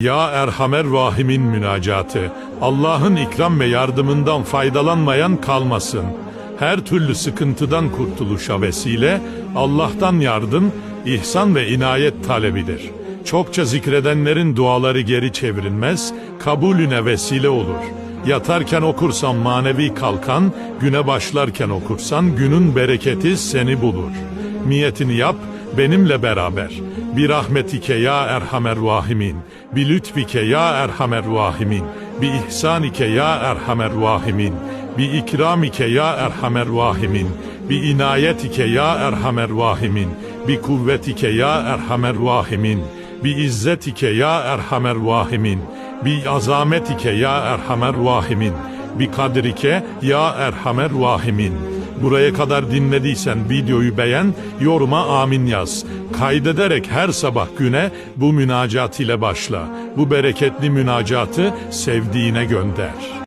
Ya Erhamer Rahim'in münacatı, Allah'ın ikram ve yardımından faydalanmayan kalmasın. Her türlü sıkıntıdan kurtuluşa vesile, Allah'tan yardım, ihsan ve inayet talebidir. Çokça zikredenlerin duaları geri çevrilmez, kabulüne vesile olur. Yatarken okursan manevi kalkan, güne başlarken okursan günün bereketi seni bulur. Niyetini yap, benimle beraber. Bir rahmetike ya erhamer rahimin. Bir lütfike ya erhamer rahimin. Bir ihsanike ya erhamer rahimin. Bir ikramike ya erhamer rahimin. Bir inayetike ya erhamer rahimin. Bir kuvvetike ya erhamer rahimin. Bir izzetike ya erhamer rahimin. Bir azametike ya erhamer rahimin. Bir kadrike ya erhamer rahimin. Buraya kadar dinlediysen videoyu beğen, yoruma amin yaz. Kaydederek her sabah güne bu münacat ile başla. Bu bereketli münacatı sevdiğine gönder.